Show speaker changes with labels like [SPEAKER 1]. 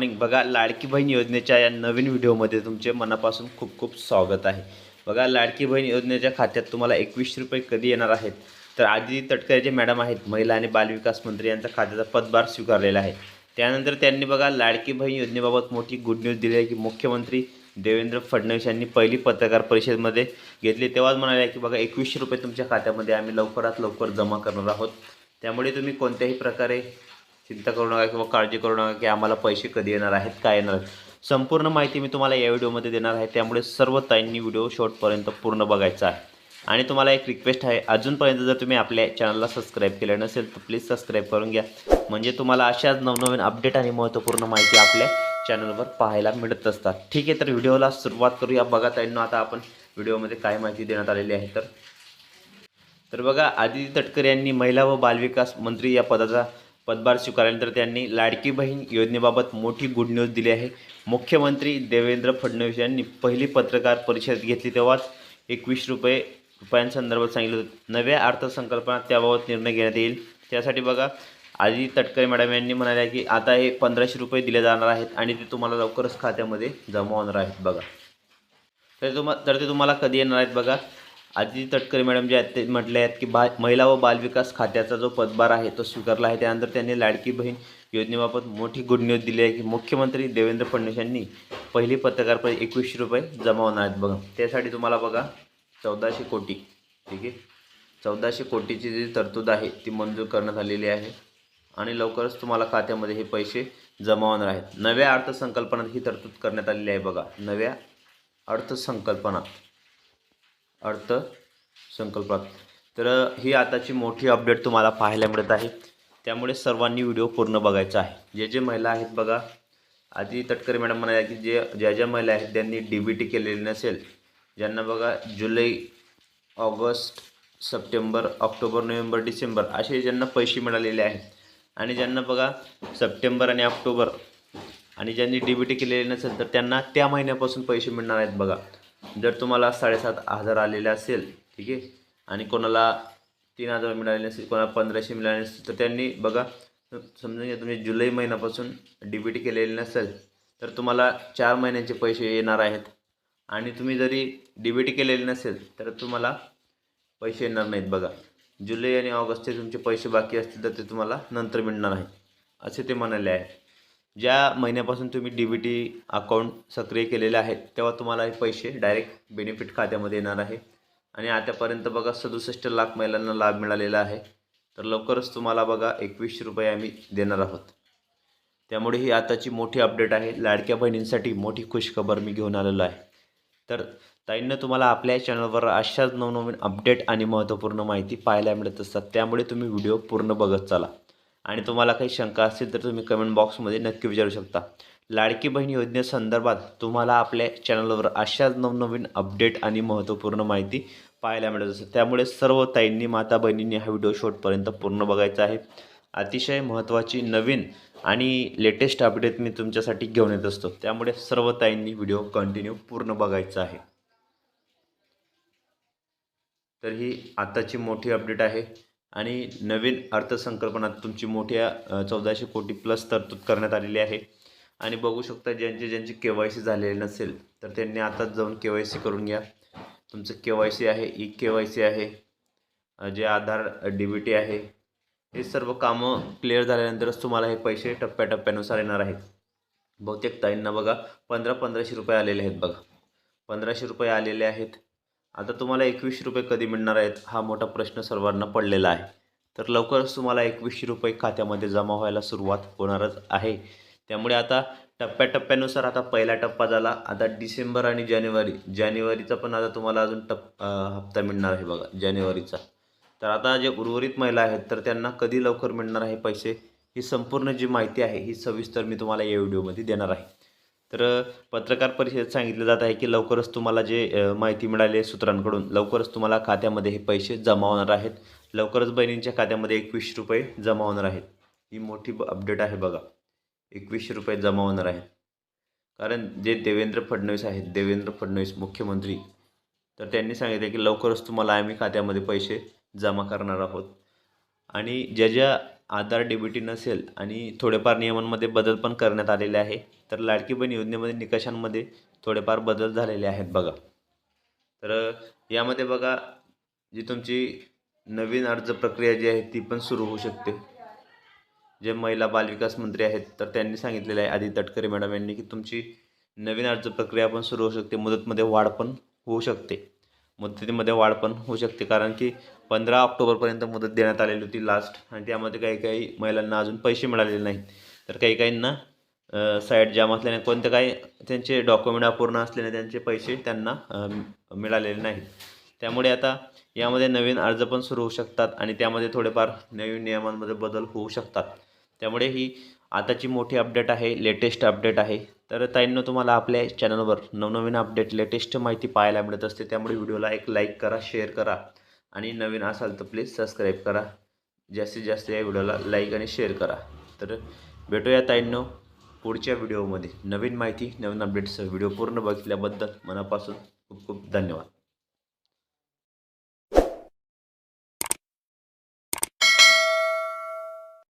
[SPEAKER 1] Morning बघा लाडकी बहीण योजनेच्या या नवीन व्हिडिओमध्ये तुमचे मनापासून खूप खूप स्वागत आहे. बघा लाडकी बहीण योजनेच्या खात्यात तुम्हाला एकवीस रुपये कधी येणार आहेत? तर आधी तटकरे जे मॅडम आहेत महिला आणि बालविकास मंत्री यांचा खात्याचा पदभार स्वीकारलेला आहे. त्यानंतर त्यांनी बघा लाडकी बहीण योजनेबाबत मोठी गुड न्यूज दिली आहे की मुख्यमंत्री देवेंद्र फडणवीस यांनी पहिली पत्रकार परिषदेमध्ये घेतली. तेव्हाच म्हणाले की बघा एकवीसशे रुपये तुमच्या खात्यामध्ये आम्ही लवकरात लवकर जमा करणार आहोत. त्यामुळे तुम्ही कोणत्याही प्रकारे चिंता करू नका किंवा काळजी करू नका की आम्हाला पैसे कधी येणार आहेत काय येणार आहेत. संपूर्ण माहिती मी तुम्हाला या व्हिडिओमध्ये देणार आहे. त्यामुळे सर्व ताईंनी व्हिडिओ शॉर्टपर्यंत पूर्ण बघायचा आहे. आणि तुम्हाला एक रिक्वेस्ट आहे अजूनपर्यंत जर तुम्ही आपल्या चॅनलला सबस्क्राईब केलं नसेल तर प्लीज सबस्क्राईब करून घ्या. म्हणजे तुम्हाला अशाच नवनवीन अपडेट आणि महत्त्वपूर्ण माहिती आपल्या चॅनलवर पाहायला मिळत असतात. ठीक आहे तर व्हिडिओला सुरुवात करूया. बघा ताईंना आता आपण व्हिडिओमध्ये काय माहिती देण्यात आलेली आहे तर. तर बघा आदिती तटकरे यांनी महिला व बालविकास मंत्री या पदाचा पदभार स्वीकारल्यानंतर त्यांनी लाडकी बहीण योजनेबाबत मोठी गुड न्यूज दिली आहे. मुख्यमंत्री देवेंद्र फडणवीस यांनी पहिली पत्रकार परिषद घेतली तेव्हाच एकवीस रुपये रुपयांसंदर्भात सांगितलं होतं. नव्या अर्थसंकल्पात त्याबाबत निर्णय घेण्यात येईल. त्यासाठी बघा आधी तटकरे मॅडम यांनी म्हणाल्या की आता हे पंधराशे रुपये दिले जाणार आहेत आणि ते तुम्हाला लवकरच खात्यामध्ये जमा होणार आहेत बघा. तर तुम्हा तर ते तुम्हाला कधी येणार आहेत बघा? आदिती तटकरे मॅडम जे आहेत ते म्हटले आहेत की बा महिला व बालविकास खात्याचा जो पदभार आहे तो स्वीकारला आहे. त्यानंतर त्यांनी लाडकी बहीण योजनेबाबत मोठी गुड न्यूज दिली आहे की मुख्यमंत्री देवेंद्र फडणवीस यांनी पहिली पत्रकार एकवीसशे रुपये जमा होणार आहेत बघा. त्यासाठी तुम्हाला बघा चौदाशे कोटी ठीक आहे? चौदाशे कोटीची जी तरतूद आहे ती मंजूर करण्यात आलेली आहे आणि लवकरच तुम्हाला खात्यामध्ये हे पैसे जमा होणार आहेत. नव्या अर्थसंकल्पनात ही तरतूद करण्यात आलेली आहे बघा. नव्या अर्थसंकल्पनात. अर्थसंकल्पात तर ही आताची मोठी अपडेट तुम्हाला पाहायला मिळत आहे. त्यामुळे सर्वांनी व्हिडिओ पूर्ण बघायचा आहे. जे जे महिला आहेत बघा आधी तटकरे मॅडम म्हणाल्या की जे ज्या ज्या महिला आहेत त्यांनी डी बी टी केलेली नसेल. ज्यांना बघा जुलै August September October November December असे ज्यांना पैसे मिळालेले आहेत. आणि ज्यांना बघा सप्टेंबर आणि ऑक्टोबर आणि ज्यांनी डी बी टी केलेली नसेल तर त्यांना त्या महिन्यापासून पैसे मिळणार आहेत बघा. जर तुम्हाला साडेसात हजार आलेले असेल ठीक आहे आणि कोणाला तीन हजार मिळाले नसेल कोणाला पंधराशे मिळाले नसेल तर त्यांनी बघा समजून घ्या तुम्ही जुलै महिन्यापासून डी बी टी केलेली नसेल तर तुम्हाला चार महिन्यांचे पैसे येणार आहेत. आणि तुम्ही जरी डी बी टी केलेले नसेल तर तुम्हाला पैसे येणार नाहीत बघा. जुलै आणि ऑगस्टचे तुमचे पैसे बाकी असतील तर ते तुम्हाला नंतर मिळणार आहे. असे ते म्हणाले आहे. ज्या महिन्यापासून तुम्ही डी बी टी अकाउंट सक्रिय केलेले आहेत तेव्हा तुम्हाला हे पैसे डायरेक्ट बेनिफिट खात्यामध्ये येणार आहे. आणि आतापर्यंत बघा सदुसष्ट लाख महिलांना लाभ मिळालेला आहे. तर लवकरच तुम्हाला बघा एकवीसशे रुपये आम्ही देणार आहोत. त्यामुळे ही आताची मोठी अपडेट आहे. लाडक्या बहिणींसाठी मोठी खुशखबर मी घेऊन आलेलो आहे. तर ताईंनं तुम्हाला आपल्या चॅनलवर अशाच नवनवीन अपडेट आणि महत्त्वपूर्ण माहिती पाहायला मिळत असतात. त्यामुळे तुम्ही व्हिडिओ पूर्ण बघत चाला. आणि तुम्हाला काही शंका असतील तर तुम्ही कमेंट बॉक्समध्ये नक्की विचारू शकता. लाडकी बहीण योजनेसंदर्भात तुम्हाला आपल्या चॅनलवर अशाच नवनवीन अपडेट आणि महत्त्वपूर्ण माहिती पाहायला मिळत असते त्यामुळे सर्व ताईंनी माता बहिणींनी हा व्हिडिओ शेवटपर्यंत पूर्ण बघायचा आहे. अतिशय महत्त्वाची नवीन आणि लेटेस्ट अपडेट मी तुमच्यासाठी घेऊन येत असतो. त्यामुळे सर्व ताईंनी व्हिडिओ कंटिन्यू पूर्ण बघायचा आहे. तर ही आत्ताची मोठी अपडेट आहे. आणि नवीन अर्थसंकल्पनात तुमची मोठ्या चौदाशे कोटी प्लस तरतूद करण्यात आलेली आहे. आणि बघू शकता ज्यांचे ज्यांची के वाय सी झालेली नसेल तर त्यांनी आताच जाऊन के वाय सी करून घ्या. तुमचं के वाय सी आहे ई के वाय सी आहे जे आधार डी बी टी आहे हे सर्व कामं क्लिअर झाल्यानंतरच तुम्हाला हे पैसे टप्प्याटप्प्यानुसार येणार आहेत. बहुतेक ताईंना बघा पंधरा पंधराशे रुपये आलेले आहेत बघा. पंधराशे रुपये आलेले आहेत. आता तुम्हाला एकवीसशे रुपये कधी मिळणार आहेत हा मोठा प्रश्न सर्वांना पडलेला आहे. तर लवकरच तुम्हाला एकवीसशे रुपये खात्यामध्ये जमा व्हायला सुरुवात होणारच आहे. त्यामुळे आता टप्प्याटप्प्यानुसार आता पहिला टप्पा झाला. आता डिसेंबर आणि जानेवारी जानेवारीचा पण आता तुम्हाला अजून टप हप्ता मिळणार आहे बघा जानेवारीचा. तर आता जे उर्वरित महिला आहेत तर त्यांना कधी लवकर मिळणार आहे पैसे ही संपूर्ण जी माहिती आहे ही सविस्तर मी तुम्हाला या व्हिडिओमध्ये देणार आहे. तर पत्रकार परिषदेत सांगितलं जात आहे की लवकरच तुम्हाला जे माहिती मिळाली आहे सूत्रांकडून लवकरच तुम्हाला खात्यामध्ये हे पैसे जमा होणार आहेत. लवकरच बहिणींच्या खात्यामध्ये एकवीसशे रुपये जमा होणार आहेत. ही मोठी अपडेट आहे बघा. एकवीसशे रुपये जमा होणार आहेत. कारण जे देवेंद्र फडणवीस आहेत देवेंद्र फडणवीस मुख्यमंत्री तर त्यांनी सांगितले की लवकरच तुम्हाला आम्ही खात्यामध्ये पैसे जमा करणार आहोत. आणि ज्या ज्या आधार डी नसेल आणि थोडेफार नियमांमध्ये बदल पण करण्यात आलेले आहे तर लाडकी बहीण योजनेमध्ये निकषांमध्ये थोडेफार बदल झालेले आहेत बघा. तर यामध्ये बघा जी तुमची नवीन अर्ज प्रक्रिया जी आहे ती पण सुरू होऊ शकते. जे महिला बालविकास मंत्री आहेत तर त्यांनी सांगितलेलं आहे आधी तटकरे मॅडम यांनी की तुमची नवीन अर्ज प्रक्रिया पण सुरू होऊ शकते. मुदतमध्ये वाढ पण होऊ शकते. मुदतीमध्ये वाढ पण होऊ शकते कारण की पंधरा ऑक्टोबरपर्यंत मुदत देण्यात आलेली होती लास्ट आणि त्यामध्ये काही काही महिलांना अजून पैसे मिळालेले नाहीत. तर काही काहींना साईट जाम असल्याने कोणते काही त्यांचे डॉक्युमेंट अपूर्ण असल्याने त्यांचे पैसे त्यांना मिळालेले नाहीत. त्यामुळे आता यामध्ये नवीन अर्ज पण सुरू होऊ शकतात आणि त्यामध्ये थोडेफार नवीन नियमांमध्ये बदल होऊ शकतात. त्यामुळे ही आताची मोठी अपडेट आहे लेटेस्ट अपडेट आहे. तर ताईंनो तुम्हाला आपल्या चॅनलवर नवनवीन अपडेट लेटेस्ट माहिती पाहायला मिळत असते. त्यामुळे व्हिडिओला एक लाईक करा शेअर करा. आणि नवीन असाल तर प्लीज सबस्क्राईब करा. जास्तीत जास्त या व्हिडिओला लाईक आणि शेअर करा. तर भेटूया ताईंनो पुढच्या व्हिडिओमध्ये. नवीन माहिती नवीन अपडेट्स व्हिडिओ पूर्ण बघितल्याबद्दल मनापासून खूप खूप धन्यवाद.